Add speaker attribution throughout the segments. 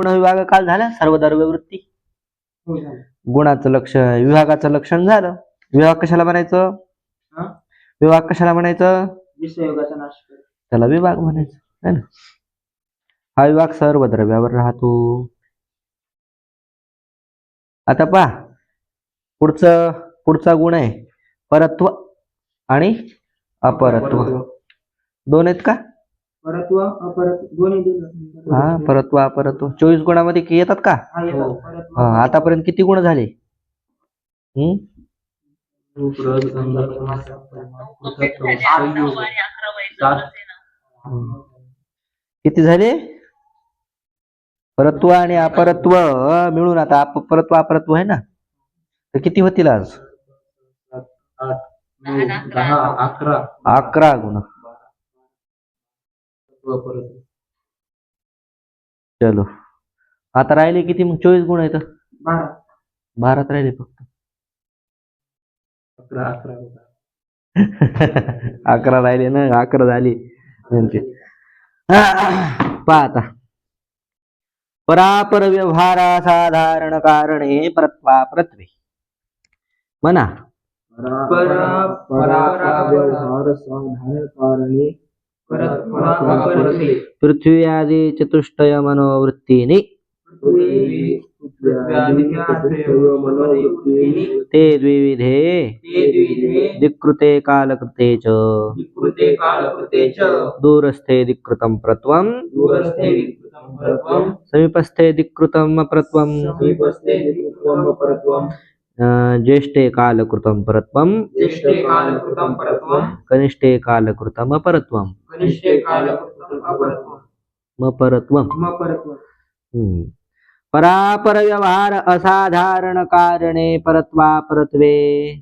Speaker 1: गुण विभाग काल झाला सर्व द्रव्य वृत्ती
Speaker 2: हो.
Speaker 1: गुणाचं लक्षण विभागाचं लक्षण झालं. विभाग कशाला म्हणायचं? विभाग कशाला म्हणायचं? त्याला विभाग म्हणायचं है ना? हा विभाग सर्व द्रव्यावर राहतो. आता पहा पुढचं पुढचा गुण आहे परत्व आणि अपरत्व. दोन आहेत का?
Speaker 2: परत्व अपरत्व दोन्ही दिलं
Speaker 1: हा परत्व अपरत्व. चोवीस गुणामध्ये कि- येतात का?
Speaker 2: हा, येतात.
Speaker 1: हो.
Speaker 2: परत्व,
Speaker 1: हा, आतापर्यंत किती गुण झाले? हम्म? किती झाले? परत्व आणि अपरत्व मिळून आता अप- परत्व अपरत्व आहे ना? तर किती होतील आज?
Speaker 2: दहा अकरा.
Speaker 1: अकरा गुण. चलो. आता राहिले किती? मग चोवीस गुण आहेत.
Speaker 2: बारा.
Speaker 1: बारात राहिले फक्त.
Speaker 2: अकरा अकरा
Speaker 1: अकरा राहिले ना? अकरा झाली. त्यांचे. पहा आता परापर व्यवहारा साधारण कारणे परत्वा प्रत्वे म्हणा.
Speaker 2: परा परा व्यवहार साधारण कारणे परत परा अपरत्वे
Speaker 1: पृथ्वी आदी चतुष्टय मनोवृत्तीने ते द्विविधे दिक्कृते कालकृते च
Speaker 2: कृते कालकृते च
Speaker 1: दूरस्थे दिक्कृतं प्रत्वं
Speaker 2: दूरस्थे विकृतं परत्वं
Speaker 1: समीपस्थे दिक्कृतम् अप्रत्वं ज्येष्ठे कालकृतं परत्वं।
Speaker 2: ज्येष्ठे कालकृतं परत्वं।
Speaker 1: कनिष्ठे कालकृतम् अपरत्वम्।
Speaker 2: कनिष्ठे कालकृतं अपरत्वं अपरत्वं.
Speaker 1: परापर व्यवहार असाधारण कारणे परत्वा परत्वे।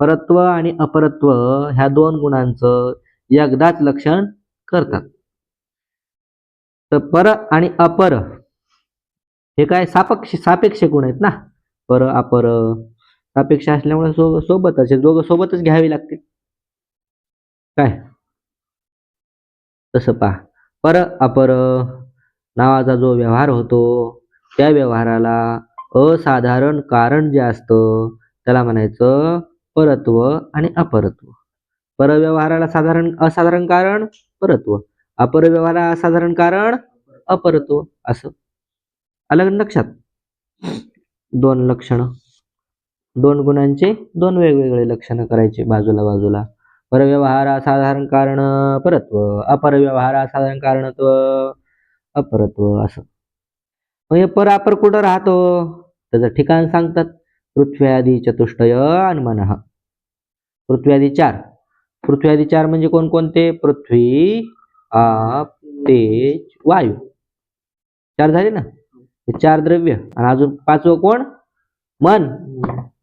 Speaker 1: परत्व आणि अपरत्व ह्या दोन गुणांचं एकदाच लक्षण करतात. तर पर आणि अपर हे काय सापेक्ष सापेक्ष गुण आहेत ना? पर अपर अपेक्षा असल्यामुळे सो सोबतच दोघं सोबतच घ्यावी लागतील काय? तसं पहा. पर अपर नावाचा जो व्यवहार होतो त्या व्यवहाराला असाधारण कारण जे असतं त्याला म्हणायचं परत्व आणि अपरत्व. परव्यवहाराला साधारण असाधारण कारण परत्व. अपरव्यवहाराला असाधारण कारण अपरत्व. असं. अलग लक्षात? दोन लक्षणं. दोन गुणांचे दोन वेगवेगळे लक्षणं करायचे बाजूला बाजूला. परव्यवहार असाधारण कारण परत्व. अपरव्यवहार असाधारण कारणत्व अपरत्व असं. मग हे परापर कुठं राहतो? त्याचं ठिकाण सांगतात. पृथ्वी चतुष्टय अनुमान. पृथ्व्यादी पृथ्वी चार. पृथ्वी आदी चार म्हणजे कोणकोणते? पृथ्वी आप तेज वायू. चार झाले ना? हे चार द्रव्य. आणि अजून पाचवं कोण? मन.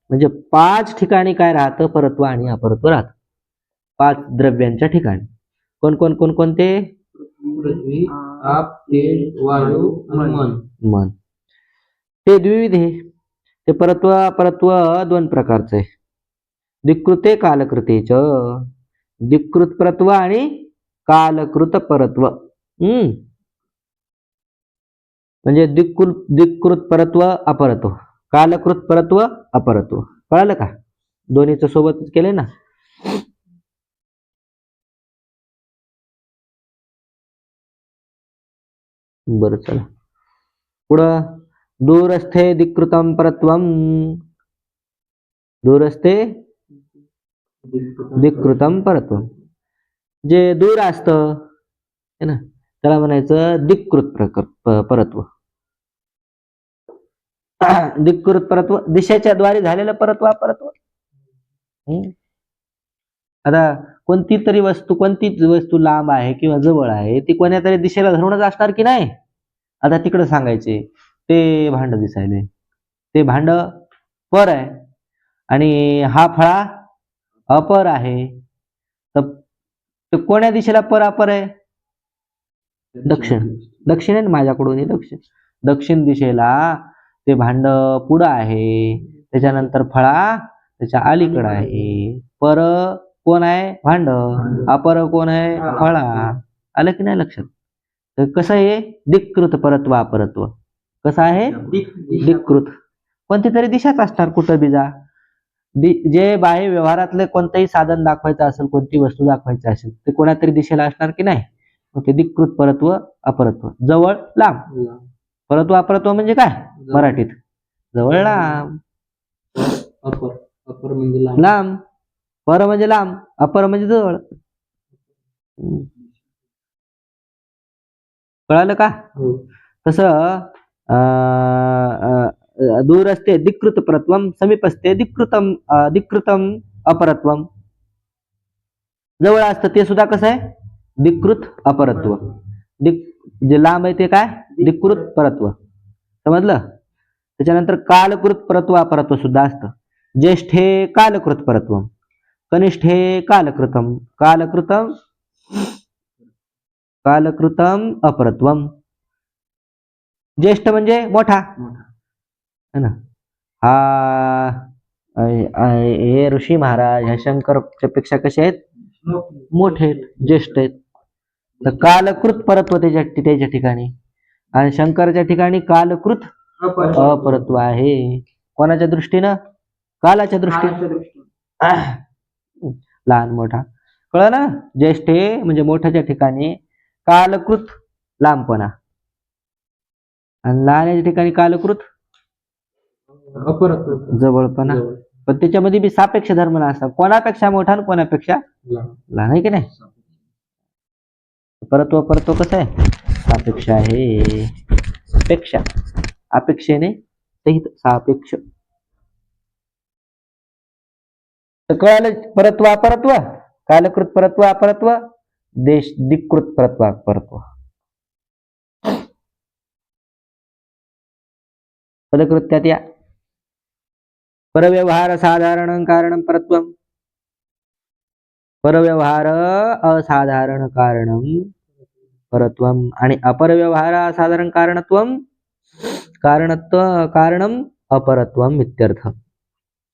Speaker 1: म्हणजे पाच ठिकाणी काय राहतं? परत्व आणि अपरत्व राहतं. पाच द्रव्यांच्या ठिकाणी. कोण कोण कोण कोणते
Speaker 2: पृथ्वी आप तेज वायू आणि मन.
Speaker 1: मन. ते द्विविध आहे. ते परत्व अपरत्व दोन प्रकारचं आहे. दिक्कृते कालकृतेच. दिक्कृत परत्व आणि कालकृत परत्व हम्म. म्हणजे दिक्कुल दिक्कृत परत्व अपरत्व. कालकृत परत्व अपरत्व. कळालं का? दोन्हीचं सोबतच केले ना? बरं चला. पुढं दूरस्थे दिकृतम परत्वं. दूरस्थे दिकृतम परत्व. जे दूर असतं है ना? त्याला म्हणायचं दिक्कृत प्रकर परत्व. दिक्कृत परत्व दिशेच्या द्वारे झालेलं परत्व परत्व हम्म. आता कोणती तरी वस्तू कोणतीच वस्तू लांब आहे किंवा जवळ आहे ती कोण्या तरी दिशेला धरूनच असणार की नाही? आता तिकडे सांगायचे ते भांड दिसायले. ते भांड पर आहे आणि हा फळा अपर आहे. तर ते कोण्या दिशेला पर अपर आहे? दक्षिण. दक्षिण आहे ना माझ्याकडून हे दक्षिण. दक्षिण दिशेला ते भांड पुढं आहे. त्याच्यानंतर फळा त्याच्या अलीकडं आहे. पर कोण आहे? भांड. अपर कोण आहे? फळा. आलं की नाही लक्षात? तर कसं आहे? दिक्कृत परत्व अपरत्व. कसं आहे?
Speaker 2: दिशा.
Speaker 1: दिक्कृत कोणती तरी दिशाच असणार कुठं बी जा. जे बाह्य व्यवहारातले कोणतंही साधन दाखवायचं असेल कोणती वस्तू दाखवायची असेल ते कोणातरी दिशेला असणार की नाही? मग ते दिक्कृत परत्व अपरत्व. जवळ लांब. परत्व अपरत्व म्हणजे काय? मराठीत. जवळ लांब.
Speaker 2: अपर अपर म्हणजे लांब.
Speaker 1: पर म्हणजे लांब. अपर म्हणजे जवळ. कळालं का?
Speaker 2: हो.
Speaker 1: तसं दूर असते दिक्कृत परत्वम समीप असते दिक्कृतम अं, दिक्कृतम अपरत्वम जवळ असतं ते सुद्धा कसं आहे? दिक्कृत अपरत्व. दिक जे लांब आहे ते काय? दिक्कृत परत्व. समजलं? त्याच्यानंतर कालकृत परत्व अपरत्व सुद्धा असतं. ज्येष्ठे कालकृत परत्व कनिष्ठे कालकृतम. कालकृतम कालकृतम अपरत्वम. ज्येष्ठ म्हणजे मोठा. है ना? हा हे ऋषी महाराज ह्या शंकरच्या पेक्षा कसे आहेत?
Speaker 2: मोठी.
Speaker 1: मोठे आहेत. ज्येष्ठ आहेत. तर कालकृत परत्व त्याच्या त्याच्या ठिकाणी. आणि शंकराच्या ठिकाणी कालकृत
Speaker 2: अपर
Speaker 1: अपरत्व आहे. कोणाच्या दृष्टीनं? कालाच्या दृष्टीनं. लहान मोठा. कळलं ना? ज्येष्ठ म्हणजे मोठ्याच्या ठिकाणी कालकृत लांबपणा. आणि लहानाच्या ठिकाणी कालकृत
Speaker 2: अपरत्व.
Speaker 1: जवळपणा.
Speaker 2: जवळ.
Speaker 1: पण त्याच्यामध्ये बी सापेक्ष धर्म असतात कोणापेक्षा मोठा आणि कोणापेक्षा. लहान. आहे की नाही? परत परत्व कसं आहे? अपेक्षा आहे. पेक्षा अपेक्षेने सहित सापेक्ष. कळालं परत्व अपरत्व. कालकृत परत्व अपरत्व. देश दिकृत परत्व अपरत्व. पदकृत्यात या. परव्यवहार साधारण कारण परत्व. परव्यवहार असाधारण कारण परत्वम. आणि अपरव्यवहार असाधारण कारणत्वम? कारणत्व कारणम अपरत्वम इत्यर्थ.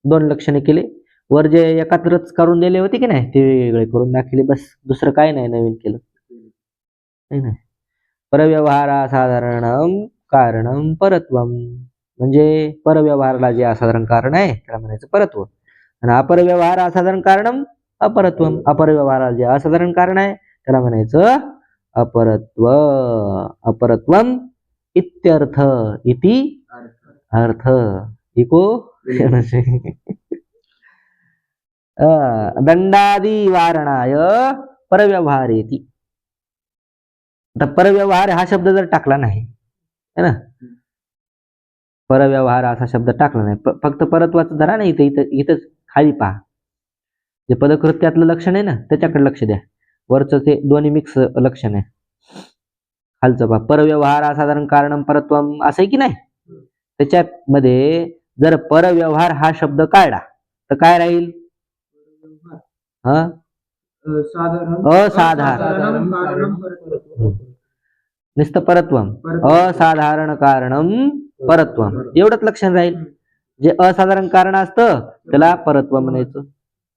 Speaker 1: दोन लक्षणे केले. वर जे एकत्रच करून दिले होते की नाही ते वेगळे करून दाखवले. बस दुसरं काय नाही नवीन केलं. है परव्यवहार असाधारणम कारणम परत्वम. म्हणजे परव्यवहाराला जे असाधारण कारण आहे त्याला म्हणायचं परत्व. आणि अपरव्यवहार असाधारण कारणम अपरत्वम. अपरव्यवहाराला जे असाधारण कारण आहे त्याला म्हणायचं अपरत्व अपरत्वम इत्यर्थ इति अर्थ। इको? अं, दंडादी वारणाय परव्यवहार येती आता परव्यवहार हा शब्द जर टाकला नाही है ना? परव्यवहार असा शब्द टाकला नाही. फक्त परत्वाचं धरा ना इथं इथं इथंच खाली पहा. जे पदकृत्यातलं लक्षण आहे ना त्याच्याकडे लक्ष द्या. वरचं ते दोन्ही मिक्स लक्षण आहे. खालचं पहा. परव्यवहार असाधारण कारण परत्वम असं की नाही? त्याच्यामध्ये जर परव्यवहार हा शब्द काढला तर काय राहील? हा?
Speaker 2: साधारण
Speaker 1: असाधारण. नुसतं परत्वम असाधारण कारणम परत्वम एवढंच लक्षण राहील. जे असाधारण कारण असतं त्याला परत्व म्हणायचं.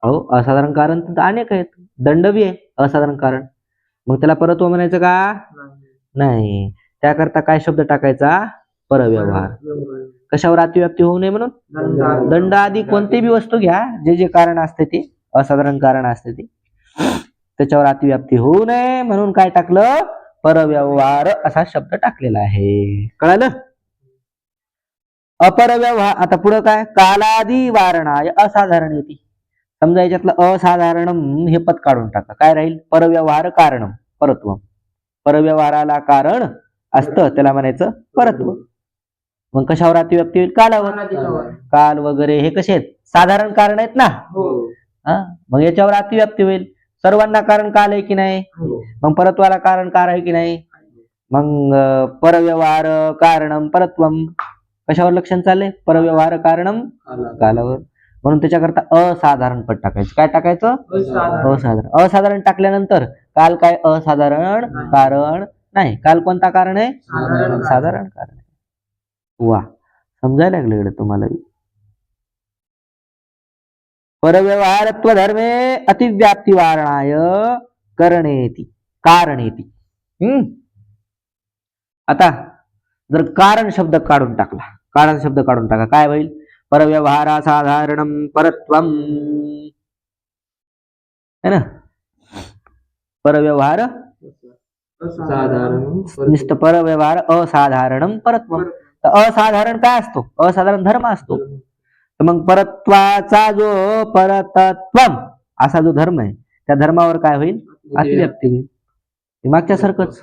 Speaker 1: अहो असाधारण कारण तर अनेक आहेत. दंड बी आहे. असाधारण कारण. मग त्याला परत्व म्हणायचं का? नाही. त्याकरता काय शब्द टाकायचा? परव्यवहार. कशावर अतिव्याप्ती होऊ नये म्हणून?
Speaker 2: दंड.
Speaker 1: आधी कोणते बी वस्तू घ्या. जे जे कारण असते ते असाधारण कारण असते ते. त्याच्यावर अतिव्याप्ती होऊ नये म्हणून काय टाकलं? परव्यवहार असा शब्द टाकलेला आहे. कळालं? अपरव्यवहार. आता पुढं काय? कालादी वारणाय असाधारण येते समजा याच्यातलं असाधारण हे पद काढून टाका. काय राहील? परव्यवहार कारणम परत्व. परव्यवहाराला कारण असतं त्याला म्हणायचं परत्व. मग कशावर अतिव्याप्ती होईल? कालावर. काल वगैरे हे कसे आहेत? साधारण कारण आहेत ना?
Speaker 2: हो.
Speaker 1: हा? मग याच्यावर अतिव्याप्ती होईल. सर्वांना कारण काल आहे की नाही?
Speaker 2: हो.
Speaker 1: मग परत्वाला कारण कार आहे की नाही? मग परव्यवहार कारणम परत्वम. कशावर लक्षण चाललंय? परव्यवहार कारणम
Speaker 2: काला.
Speaker 1: कालावर. म्हणून त्याच्याकरता असाधारण पद टाकायचं. काय टाकायचं?
Speaker 2: असाधारण.
Speaker 1: असाधारण. टाकल्यानंतर काल काय असाधारण. कारण? नाही. काल कोणता कारण आहे?
Speaker 2: साधारण कारण.
Speaker 1: कारण वा. समजायला लागलं इकडे तुम्हाला. परव्यवहारत्व धर्मे अतिव्याप्ती वारणाय करणेती. कारणेती. हम्म? आता जर कारण शब्द काढून टाकला. कारण शब्द काढून टाका. काय होईल? परव्यवहारा साधारणम परत्वम। है ना? परव्यवहार? नुसतं परव्यवहार असाधारणम परत्वम। तर असाधारण काय असतो? असाधारण धर्म असतो। तर मग परत्वाचा जो परतत्वम असा जो धर्म आहे त्या धर्मावर काय होईल? अतिव्याप्ती होईल. हे मागच्या सारखंच.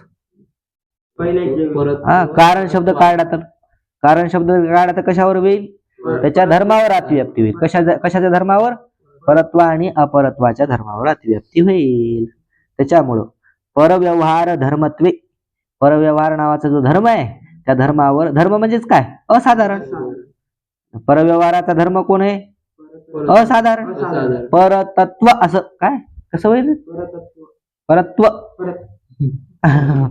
Speaker 1: हा कारण शब्द काढला तर कारण शब्द काढला तर कशावर होईल? त्याच्या धर्मावर अतिव्याप्ती होईल. कशा कशाच्या धर्मावर? परत्व आणि अपरत्वाच्या धर्मावर अतिव्याप्ती होईल. त्याच्यामुळं परव्यवहार धर्मत्वे. परव्यवहार नावाचा जो धर्म आहे त्या धर्मावर धर्म म्हणजेच काय? असाधारण. परव्यवहाराचा धर्म कोण आहे? असाधारण.
Speaker 2: असाधारण.
Speaker 1: परतत्व असं काय? कसं होईल? परत्व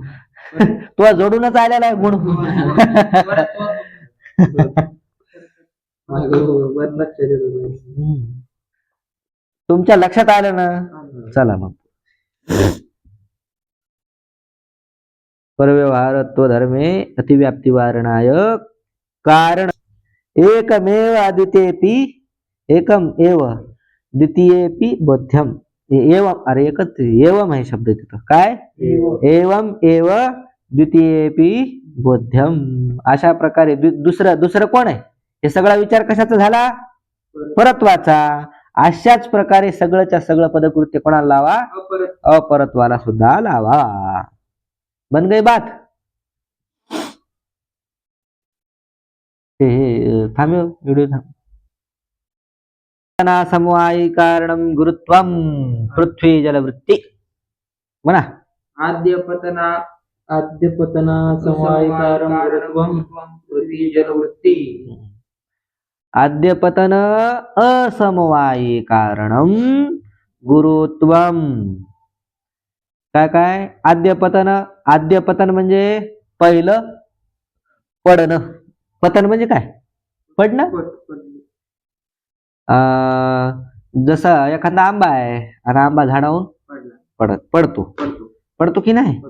Speaker 1: तो जोडूनच आलेला आहे गुण
Speaker 2: मागं लक्षात येतं नाही.
Speaker 1: हम्म. तुमच्या लक्षात आलं ना? चला मग. परव्यवहारत्व धर्मे अतिव्याप्ती वारणाय कारण एकमेव अद्वितीयेपी एकम एव द्वितीयेपी बोध्यम. हे एवम. अरे एकच एवम आहे शब्द तिथं. काय? एवम. एव द्वितीयेपी बोध्यम. अशा प्रकारे दु- दुसरं दुसरं कोण आहे? हे सगळा विचार कशाचा झाला? परत्वाचा. अशाच प्रकारे सगळंच्या सगळं पदकृत्य कोणाला लावा?
Speaker 2: अपरत
Speaker 1: अपरत्वाला सुद्धा लावा. बन गई बात. हे हे थांबव व्हिडिओ थांब. समवायी कारणम गुरुत्वम पृथ्वी जलवृत्ती. म्हणा.
Speaker 2: आद्यपतना आद्यपतना समवायकारं गुरुत्वं पृथ्वी जलवृत्ती.
Speaker 1: आद्यपतन असमवायी कारणम गुरुत्वम. काय काय? आद्यपतन आद्यपतन म्हणजे पहिलं पडणं. पतन म्हणजे काय? पडणं? अं, जसं एखादा आंबा आहे आणि आंबा झाडावून पडत पडतो. पडतो की नाही.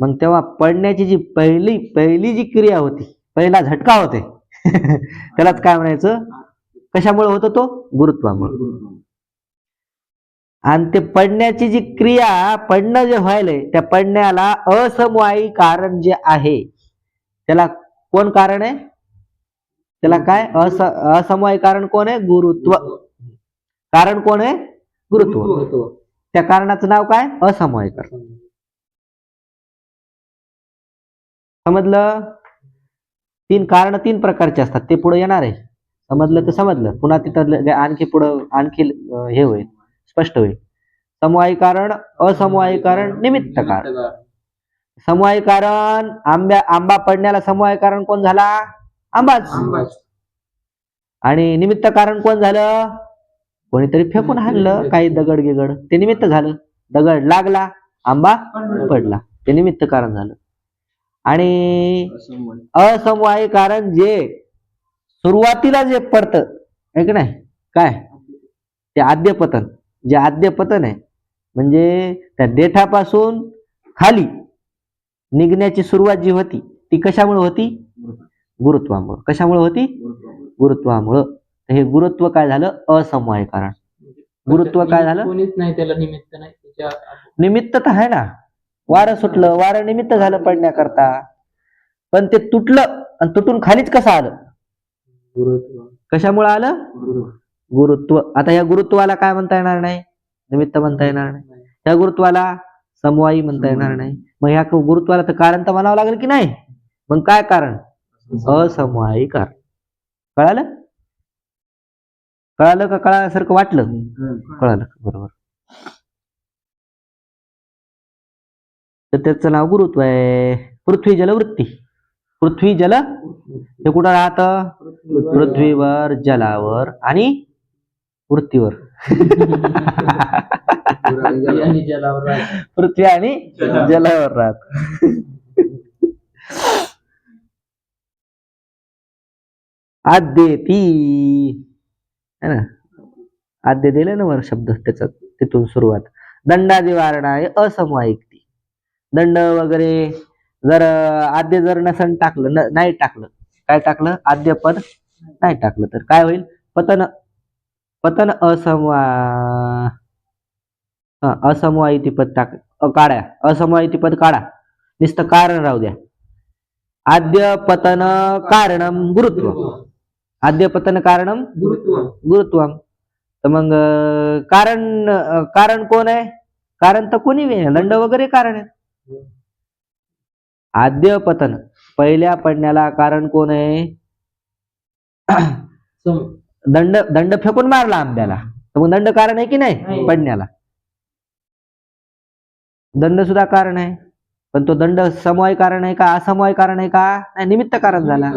Speaker 1: मग तेव्हा पडण्याची जी पहिली पहिली जी क्रिया होती पहिला झटका होते त्यालाच काय म्हणायचं? कशामुळे होतो तो? गुरुत्वामुळे. आणि ते पडण्याची जी क्रिया पडणं जे व्हायलंय त्या पडण्याला असमवायी कारण जे आहे त्याला कोण कारण आहे? त्याला काय? अस असमवायी कारण कोण आहे? गुरुत्व. कारण कोण आहे? गुरुत्व. त्या कारणाचं नाव काय? असमवायी कारण. समजलं? तीन कारण तीन प्रकारचे असतात. ते पुढे येणार आहे. समजलं तर समजलं. पुन्हा तिथं आणखी पुढं आणखी हे होईल. स्पष्ट होईल. समवायी कारण असमवायी कारण निमित्त कारण. समवायी कारण आंब्या आंबा पडण्याला समवायी कारण कोण झाला? आंबाच. आणि निमित्त कारण कोण झालं? कोणीतरी फेकून हाणलं. काही दगड गिगड ते निमित्त झालं. दगड लागला आंबा पडला. ते निमित्त कारण झालं. आणि असमवायी कारण जे सुरुवातीला जे पडतं आहे की नाही? काय? ते आद्यपतन जे आद्यपतन आहे म्हणजे त्या देठापासून खाली निघण्याची सुरुवात जी होती ती कशामुळे होती? गुरुत्वामुळे. कशामुळे होती? गुरुत्वामुळं. हे गुरुत्व काय झालं? असमवाय कारण. गुरुत्व काय झालं?
Speaker 2: कोणीच नाही त्याला निमित्त नाही.
Speaker 1: निमित्त तर आहे ना. वारं सुटलं वारं निमित्त झालं पडण्याकरता. पण ते तुटलं आणि तुटून खालीच कसं आलं? कशामुळे आलं? गुरुत्व. आता या गुरुत्वाला काय म्हणता येणार नाही? निमित्त म्हणता येणार नाही. त्या गुरुत्वाला समवायी म्हणता येणार नाही. मग ह्या गुरुत्वाला तर कारण तर म्हणावं लागेल की नाही? मग काय कारण? असमवायी. कारण. कळालं? कळालं का कळाल्यासारखं वाटलं? कळालं. बरोबर. तर त्याचं नाव गुरुत्व आहे. पृथ्वी जलवृत्ती पृथ्वी जल हे कुठं राहतं? पृथ्वीवर जलावर आणि वृत्तीवर. पृथ्वी आणि जलावर राहत. आद्येती. है ना? आद्य दिलं ना वर शब्द त्याचा तिथून सुरुवात. दंडादी असमवायिक दंड वगैरे जर आद्य जर नसन टाकलं न- नाही टाकलं काय टाकलं? आद्य पद नाही टाकलं तर काय होईल? पतन पतन असमवा असमवायिती पद टाक काढा असमवायिती पद काढा. नुसतं कारण राहू द्या. आद्य पतन कारणम गुरुत्व. आद्य पतन कारणम
Speaker 2: गुरुत्व.
Speaker 1: गुरुत्वम तर मग कारण कारण कोण आहे? कारण तर कोणी. दंड वगैरे कारण आहे. आद्य पतन पहिल्या पडण्याला कारण कोण आहे? दंड दंड फेकून मारला आंब्याला. तर मग दंड कारण आहे की नाही?
Speaker 2: नाही.
Speaker 1: पडण्याला. दंड सुद्धा कारण आहे. पण तो दंड समवाय कारण आहे का असमवाय कारण आहे का? नाही निमित्त कारण झाला.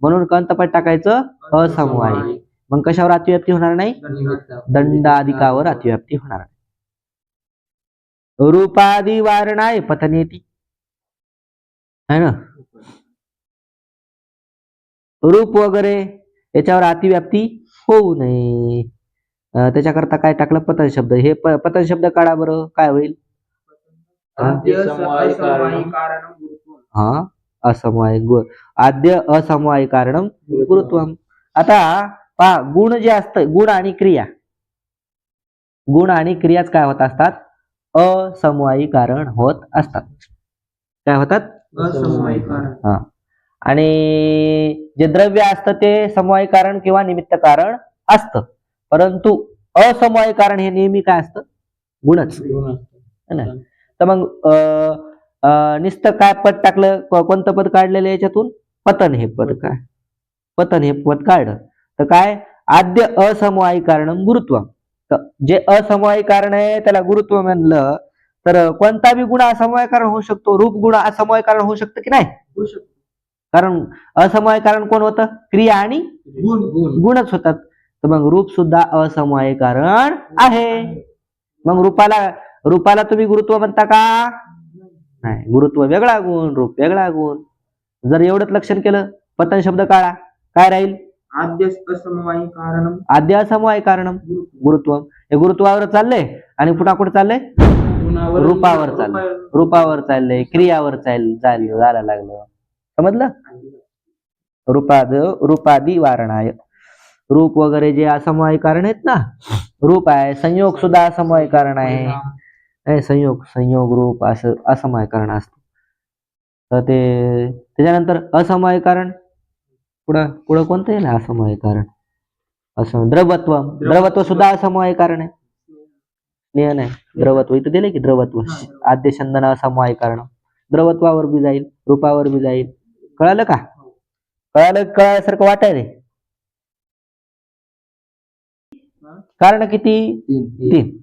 Speaker 1: म्हणून कंतपट टाकायचं असमवाय. मग कशावर अतिव्याप्ती होणार नाही? दंडाधिकावर अतिव्याप्ती होणार आहे रूपादी वारणाय पतनेती. है ना? रूप वगैरे याच्यावर अतिव्याप्ती होऊ नये. त्याच्याकरता काय टाकलं? पतन शब्द. हे प- पतन शब्द काढा बरं. काय होईल. हा? असमवाय गु आद्य असमवाय कारणम गुरुत्वम आता पहा गुण जे असतं गुण आणि क्रिया. गुण आणि क्रियाच काय होत असतात? असमवायी कारण होत असतात. काय होतात?
Speaker 2: असमवायी कारण.
Speaker 1: आणि जे द्रव्य असतं ते समवायी कारण किंवा निमित्त कारण असतं. परंतु असमवायी कारण हे नेहमी काय असतं? गुणच है ना? तर मग नुसतं काय पद टाकलं? कोणतं पद काढलेलं याच्यातून? पतन हे पद काय? पतन हे पद काढलं. तर काय? आद्य असमवायी कारण गुरुत्व. जे असमवायी कारण आहे त्याला गुरुत्व म्हणलं तर कोणता बी गुण असमवाय कारण होऊ शकतो? रूप गुण असमवाय कारण होऊ शकतं की नाही?
Speaker 2: होऊ शकतो.
Speaker 1: कारण असमवाय कारण कोण होतं? क्रिया आणि
Speaker 2: गुण गुण.
Speaker 1: गुणच होतात. तर मग रूप सुद्धा असमवाय कारण आहे. मग रूपाला रूपाला तुम्ही गुरुत्व म्हणता का? नाही. गुरुत्व वेगळा गुण रूप वेगळा गुण. जर एवढंच लक्षण केलं पतन शब्द काढा. काय राहील?
Speaker 2: आद्य असमवायी कारणम
Speaker 1: कारणम गुरुत्व हे गुरुत्वावर चाललंय आणि पुन्हा कुठे चाललंय
Speaker 2: गुणावर
Speaker 1: रूपावर चाललंय रूपावर चाललंय क्रियावर चाल चाल जायला लागलं समजलं रूपाद रूपादी वारणाय रूप वगैरे जे असमवाय कारण आहेत ना रूप आहे संयोग सुद्धा असमवाय कारण आहे नाही संयोग संयोग रूप असं असमवाय कारण असतं तर ते त्याच्यानंतर असमवाय कारण पुढं पुढं कोणतं येईल असमवाय कारण? असं द्रवत्व. द्रवत्व. सुद्धा असमवाय कारण आहे. स्नेह नाही द्रवत्व. इथं दिले की द्रवत्व. आद्य छंदन असमवाय कारण. द्रवत्वावर बी जाईल रूपावर बी जाईल. कळालं का? कळालं कळाल्यासारखं वाटायले कारण किती? तीन.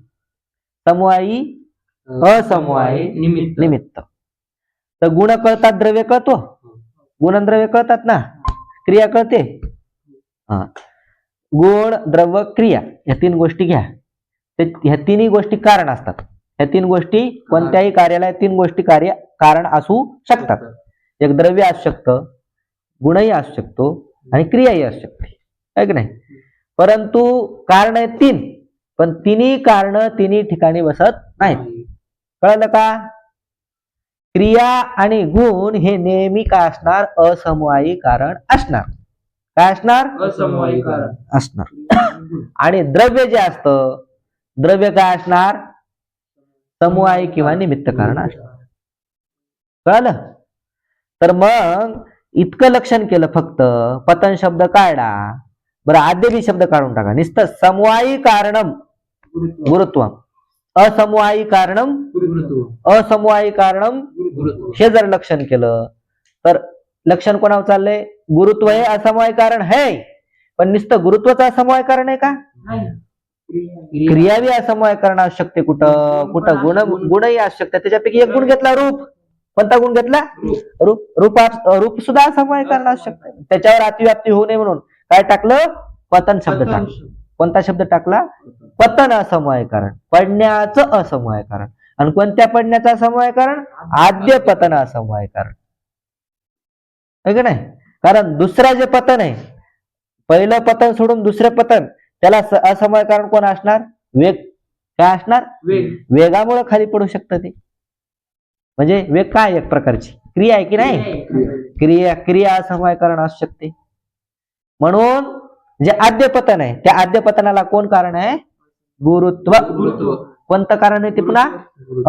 Speaker 1: समवायी असमवायी
Speaker 2: निमित्त.
Speaker 1: निमित्त. तर गुण कळतात द्रव्य कळतो. गुण द्रव्य कळतात ना? क्रिया कळते? हा. गुण द्रव्य क्रिया या तीन गोष्टी घ्या. ते ह्या तिन्ही गोष्टी कारण असतात. ह्या तीन गोष्टी कोणत्याही कार्याला तीन गोष्टी कार्य कारण असू शकतात. एक द्रव्य असू शकतं गुणही असू शकतो आणि क्रियाही असू शकते. आहे की नाही? परंतु कारण आहे तीन पण तिन्ही कारण तिन्ही ठिकाणी बसत नाहीत. कळलं का? क्रिया आणि गुण हे नेहमी काय असणार? असमवायी कारण असणार. काय असणार?
Speaker 2: असमवायी कारण.
Speaker 1: असणार. आणि द्रव्य जे असतं द्रव्य काय असणार? समवायी किंवा निमित्त कारण असणार. कळलं? तर मग इतकं लक्षण केलं फक्त पतन शब्द काढा. बरं आद्य बी शब्द काढून टाका. नुसतं समवायी कारणम
Speaker 2: गुरुत्व.
Speaker 1: गुरुत्वम असमवायी कारणम असमवायी कारणम हे जर लक्षण केलं तर लक्षण कोणावर चाललंय? गुरुत्व हे असमवाय कारण है. पण नुसतं गुरुत्वाचं असमवाय कारण आहे का?
Speaker 2: क्रिया
Speaker 1: क्रिया बी असमवाय कारण असू शकते कुठं? कुठं गुण गुणही असू शकते त्याच्यापैकी एक गुण घेतला रूप. कोणता गुण घेतला? रूप. रूपात रूप सुद्धा असमवाय कारण असू शकते त्याच्यावर अतिव्याप्ती होऊ नये म्हणून. काय टाकलं? पतन शब्द टाकला. कोणता शब्द टाकला? पतन असमवाय कारण. पडण्याचं असमवाय कारण. आणि कोणत्या पडण्याचं असमवाय कारण? आद्य पतन असमवाय कारण. है का नाही? कारण दुसरं जे पतन आहे पहिलं पतन सोडून दुसरं पतन त्याला स- असमवाय कारण कोण असणार? वेग. काय असणार?
Speaker 2: वेग.
Speaker 1: वेगामुळे खाली पडू शकतं ते. म्हणजे वेग काय एक प्रकारची? क्रिया आहे की नाही? क्रिया क्रिया समवायकरण असू शकते. म्हणून जे आद्यपतन आहे त्या आद्यपतनाला कोण कारण आहे? गुरुत्व.
Speaker 2: गुरुत्व.
Speaker 1: कोणतं कारण आहे ते पुन्हा?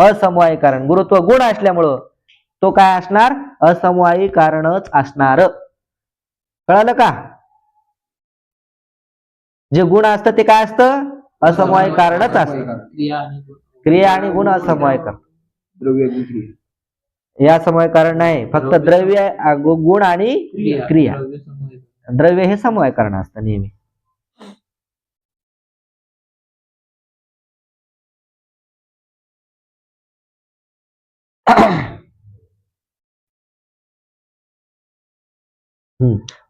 Speaker 1: असमवायीकरण गुरुत्व गुण असल्यामुळं तो काय असणार? असमवायी कारणच असणार. कळालं का? जे गुण असतं ते काय असतं? असमवायी कारणच असतं.
Speaker 2: क्रिया आणि गुण.
Speaker 3: द्रव्य क्रिया.
Speaker 1: या समय कारण नाही. फक्त द्रव्य गुण आणि
Speaker 2: क्रिया. द्रव्य
Speaker 1: हे समवाय करणं असतं नेहमी.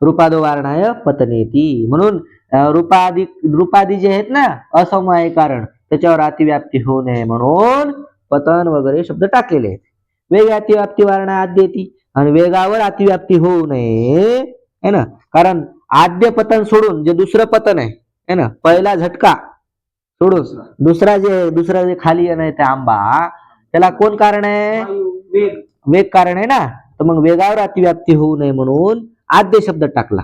Speaker 1: रूपादो वारणाय पतनेती. म्हणून रूपादी रूपादी जे आहेत ना असमवाय कारण त्याच्यावर अतिव्याप्ती होऊ नये म्हणून पतन वगैरे शब्द टाकलेले आहेत. वेग अतिव्याप्ती वारणा आद्येती. आणि वेगावर अतिव्याप्ती होऊ नये है ना? कारण आद्य पतन सोडून जे दुसरं पतन आहे है ना? पहिला झटका सोडून दुसरा जे दुसरा जे खाली येणं आहे ते आंबा त्याला कोण कारण आहे?
Speaker 2: वेग.
Speaker 1: वेग कारण आहे ना? तर मग वेगावर अतिव्याप्ती होऊ नये म्हणून आद्य शब्द टाकला.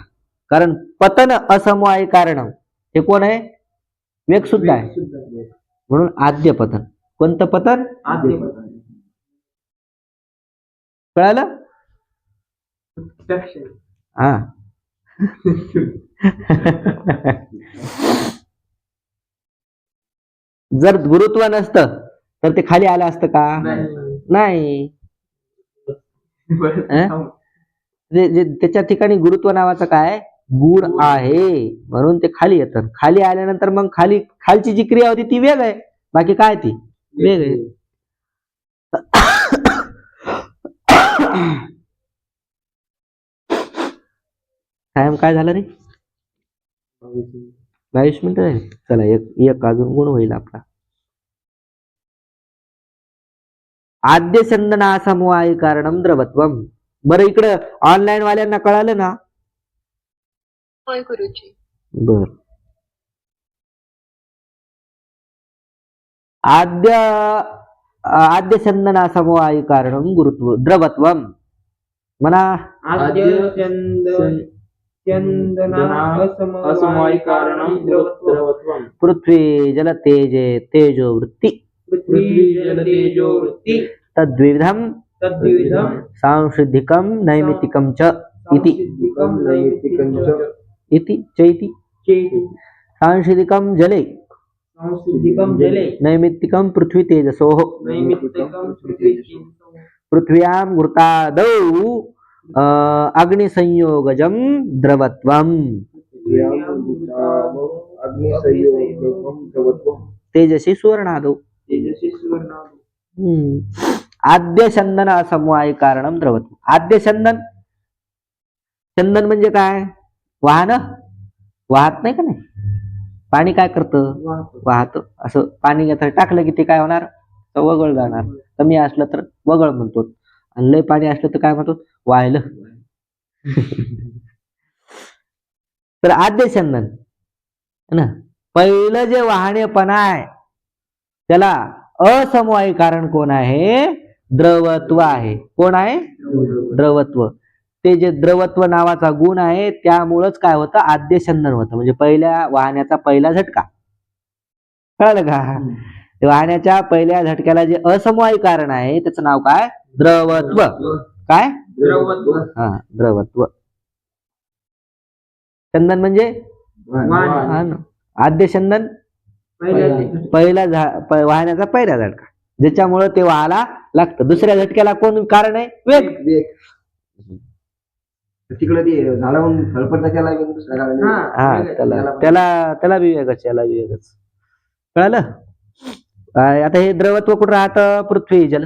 Speaker 1: कारण पतन असमवाय कारण हे कोण आहे? वेग सुद्धा आहे. म्हणून आद्य पतन. कोणतं पतन?
Speaker 2: आद्य
Speaker 1: कळालं? हा जर गुरुत्व नसतं तर ते खाली आलं असतं का नाही त्याच्या ठिकाणी गुरुत्व नावाचं काय गुण आहे म्हणून ते खाली येतं खाली आल्यानंतर मग खाली खालची जी क्रिया होती ती वेग आहे बाकी काय ती वेग आहे टाइम काय झालं रे? बावीस मिनिटं आहे चला एक एक अजून गुण होईल आपला. आद्य संदना समवाय कारणम द्रवत्वम बरं इकडं ऑनलाईन वाल्यांना कळालं ना? बर. आद्य आद्य संदना समवाय कारणम गुरुत्व द्रवत्वम म्हणा. पृथ्वी जल तेजे तेजो वृत्ती। तद्विधम
Speaker 2: तद्विधं
Speaker 1: सांसिद्धिकम नैमित्तिकम च इति।
Speaker 2: नैमित्तिकं
Speaker 1: इति चैति। सांसिद्धिकम जले। नैमित्तिकम पृथ्वी तेजसोः।
Speaker 2: नैमित्तिकं पृथ्वी
Speaker 1: पृथ्व्यां घृतादौ अग्निसंयोगजं द्रवत्वम्।
Speaker 3: अग्निसंयोगम द्रवत्वम।
Speaker 1: तेजसी सुवर्णादौ. आद्य चंदन असमवाय कारणम द्रवत्व आद्य चंदन चंदन म्हणजे काय? वाहन? वाहत नाही का नाही? पाणी काय करतं? वाहत. असं पाणी टाकलं की ते काय होणार? तर वगळ जाणार. कमी असलं तर वगळ म्हणतो. आणि लय पाणी असलं तर काय म्हणतो वायलं तर आद्य चंदन ना? पहिलं जे वाहनेपणा आहे त्याला असमवायी कारण कोण आहे? द्रवत्व आहे. कोण आहे? द्रवत्व. ते जे द्रवत्व नावाचा गुण आहे त्यामुळंच काय होतं? आद्य चंदन होतं. म्हणजे पहिल्या वाहण्याचा पहिला झटका. कळलं का? वाहण्याच्या पहिल्या झटक्याला जे असमवायी कारण आहे त्याचं नाव काय? द्रवत्व. काय?
Speaker 2: द्रवत्व.
Speaker 1: हा द्रवत्व. चंदन म्हणजे. हा. आद्य चंदन? पहिला वाहण्याचा पहिला झटका. ज्याच्यामुळे ते वाहाला लागतं. दुसऱ्या झटक्याला कोण कारण आहे? वेग.
Speaker 3: वेग. तिकडे ते झाला म्हणून फळपडता त्याला.
Speaker 1: त्याला
Speaker 3: त्याला
Speaker 1: वेगच याला बी वेगच. कळलं? आता हे द्रवत्व कुठं राहतं? पृथ्वी जल.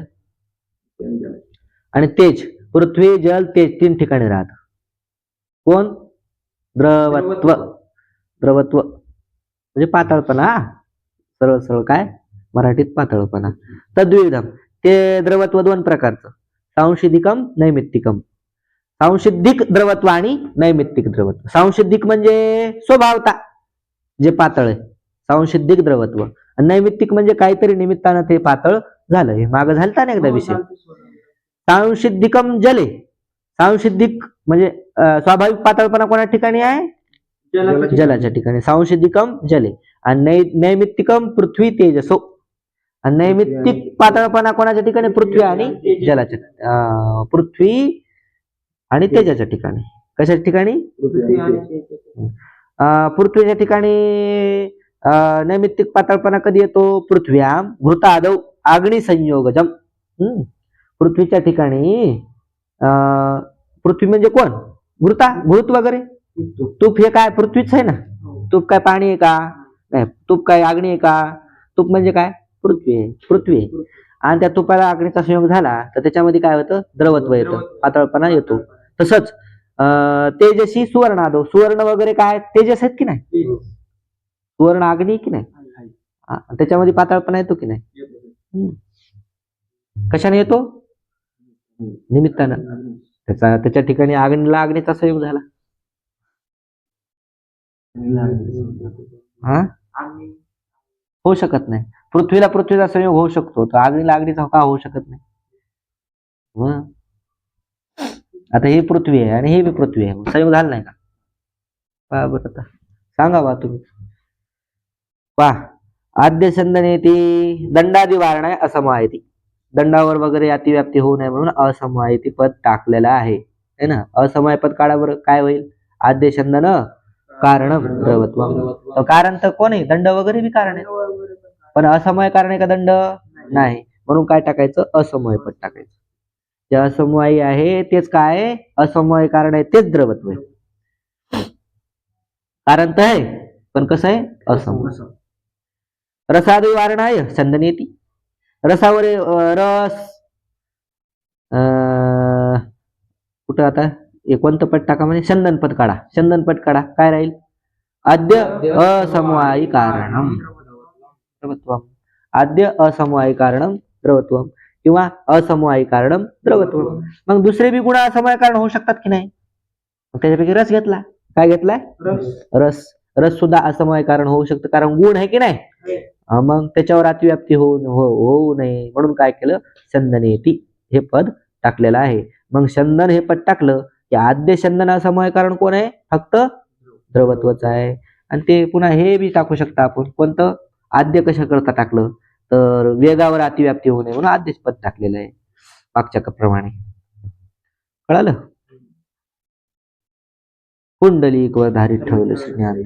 Speaker 1: आणि तेज पृथ्वी जल तेज तीन ठिकाणी राहत. कोण? द्रवत्व. द्रवत्व. म्हणजे पातळपणा हा. सरळ सरळ काय? मराठीत पातळपणा. तद्विधम ते द्रवत्व दोन प्रकारचं. सांशिधिकम नैमित्तिकम सांशिधिक द्रवत्व आणि नैमित्तिक द्रवत्व. सांशिधिक म्हणजे स्वभावता जे पातळ आहे. सांशिधिक द्रवत्व. आणि नैमित्तिक म्हणजे काहीतरी निमित्तानं ते पातळ झालं. हे मागं झालता ना एकदा विषय? सांसिद्धिकम जले. सांसिद्धिक म्हणजे अं, स्वाभाविक पातळपणा कोणा ठिकाणी आहे? जलाच्या ठिकाणी. सांसिद्धिकम जले. आणि नैमित्तिकम पृथ्वी तेजसो. आणि नैमित्तिक पातळपणा कोणाच्या ठिकाणी? पृथ्वी आणि जलाच्या अं, पृथ्वी आणि तेजाच्या ठिकाणी. कशाच्या ठिकाणी? अं, पृथ्वीच्या ठिकाणी नैमित्तिक पातळपणा कधी येतो? पृथ्व्याम घृतादौ आग्नी संयोगजम हम्म. पृथ्वीच्या ठिकाणी पृथ्वी म्हणजे कोण? घृता घृत वगैरे? तूप हे काय पृथ्वीच आहे ना? तूप काय पाणी आहे का? नाही तूप काय अग्नी आहे का? तूप म्हणजे काय? पृथ्वी आहे पृथ्वी आहे. आणि त्या तुपाला अग्नीचा संयोग झाला तर त्याच्यामध्ये काय होतं? द्रवत्व येतं पातळपणा येतो. तसंच अं, तेजसी सुवर्णादो सुवर्ण वगैरे काय? तेजस आहेत की नाही? सुवर्ण अग्नी आहे की नाही? त्याच्यामध्ये पातळपणा येतो की नाही. कशाने येतो? निमित्तानं. त्याचा त्याच्या ठिकाणी अग्नीला अग्नीचा संयोग झाला. हा? होऊ शकत नाही. पृथ्वीला पृथ्वीचा संयोग होऊ शकतो. तर अग्नीला अग्नीचा का होऊ शकत नाही? आता ही पृथ्वी आहे आणि ही बी पृथ्वी आहे. संयोग झाला नाही का? बरं आता. सांगा बा तुम्ही. पहा. आद्य संदने ती दंडादी वारण आहे असमायती. दंडावर वगैरे अतिव्याप्ती होऊ नये म्हणून असमायती पद टाकलेलं आहे. है ना? असमय पद काढा काय होईल? आद्य संदन कारण द्रवत्व. कारण तर कोण आहे? दंड वगैरे बी कारण आहे. पण असमय कारण आहे का दंड? नाही. म्हणून काय टाकायचं? असमय पद टाकायचं. जे असमवायी आहे तेच काय? आहे? असमय कारण आहे तेच द्रवत्व आहे. कारण तर आहे पण कसं आहे? असम रसादी वारण आहे चंदनेती रसावर रस अं, कुठं आता? कोणतं पद टाका म्हणजे चंदन पद काढा. चंदन पद काढा. काय राहील? अद्य असमवायी कारणम द्रवत्वम. आद्य असमवायी कारणम द्रवत्वम. किंवा असमवायी कारणम द्रवत्वम. मग दुसरे बी गुण असमवाय कारण होऊ शकतात की नाही? मग त्याच्यापैकी रस घेतला. काय घेतलाय? रस. रस सुद्धा असमवाय कारण होऊ शकतं. कारण गुण आहे की नाही? मग त्याच्यावर अतिव्याप्ती होऊ हो- होऊ नये म्हणून काय केलं? चंदनेती हे पद टाकलेलं आहे. मग चंदन हे पद टाकलं की आद्य चंदन समय कारण कोण आहे? फक्त द्रवत्वच आहे. आणि ते पुन्हा हे बी टाकू शकता आपण. कोणतं? आद्य कशा करता टाकलं? तर वेगावर अतिव्याप्ती होऊ नये म्हणून आद्यच पद टाकलेलं आहे. मागच्या प्रमाणे कळालं? कुंडली वर धारित ठेवलं ज्ञान